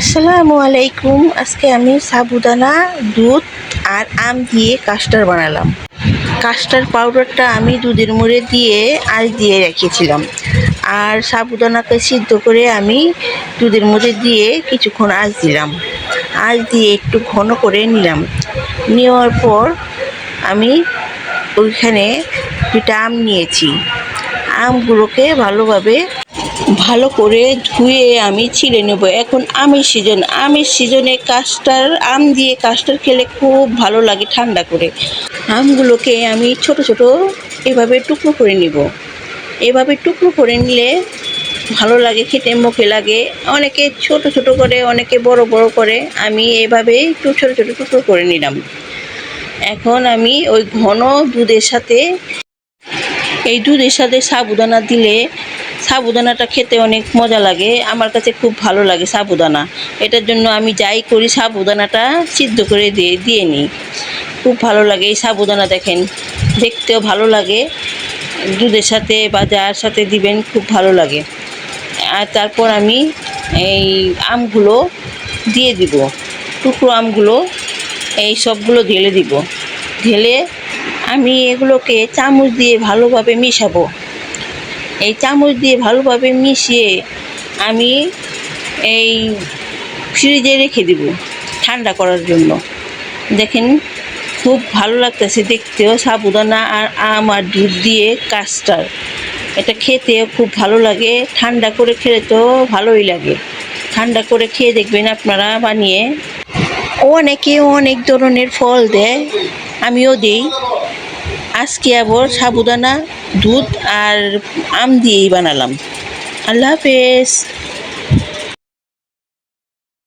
আসসালামু আলাইকুম। আজকে আমি সাবুদানা, দুধ আর আম দিয়ে কাস্টার বানালাম। কাস্টার পাউডারটা আমি দুধের মুড়ে দিয়ে আজ দিয়ে রেখেছিলাম। আর সাবুদানাকে সিদ্ধ করে আমি দুধের মুড়ে দিয়ে কিছুক্ষণ আজ দিলাম। আজ দিয়ে একটু ঘন করে নিলাম। নেওয়ার পর আমি ওইখানে দুটা আম নিয়েছি। আমগুলোকে ভালোভাবে ভালো করে ধুয়ে আমি ছিঁড়ে নেব। এখন আমের সিজন। আমের সিজনে কাস্টার, আম দিয়ে কাস্টার খেলে খুব ভালো লাগে ঠান্ডা করে। আমগুলোকে আমি ছোট ছোট এভাবে টুকরো করে নিব। এভাবে টুকরো করে নিলে ভালো লাগে, খেতে মুখে লাগে। অনেকে ছোট ছোট করে, অনেকে বড় বড় করে। আমি এভাবে একটু ছোট ছোট টুকরো করে নিলাম। এখন আমি ওই ঘন দুধের সাথে, এই দুধের সাথে সাবুদানা দিলে সাবুদানাটা খেতে অনেক মজা লাগে। আমার কাছে খুব ভালো লাগে সাবুদানা। এটার জন্য আমি যাই করি, সাবুদানাটা সিদ্ধ করে দিয়ে দিয়ে নিই। খুব ভালো লাগে এই সাবুদানা দেখেন। দেখতেও ভালো লাগে। দুধের সাথে বা যার সাথে দিবেন, খুব ভালো লাগে। আর তারপর আমি এই আমগুলো দিয়ে দিব। টুকরো আমগুলো এই সবগুলো ঢেলে দিব। ঢেলে আমি এগুলোকে চামচ দিয়ে ভালোভাবে মিশাবো। এই চামচ দিয়ে ভালোভাবে মিশিয়ে আমি এই ফ্রিজে রেখে দিব ঠান্ডা করার জন্য। দেখেন, খুব ভালো লাগতেছে দেখতেও সাবুদানা আর আম আর দুধ দিয়ে কাস্টার এটা খেতে খুব ভালো লাগে, ঠান্ডা করে খেলে তো ভালোই লাগে। ঠান্ডা করে খেয়ে দেখবেন আপনারা বানিয়ে। অনেকে অনেক ধরনের ফল দেয়, আমিও দিই। আজকে আবার সাবুদানা দুধ আর আম দিয়েই বানালাম। আল্লাহ হাফেজ।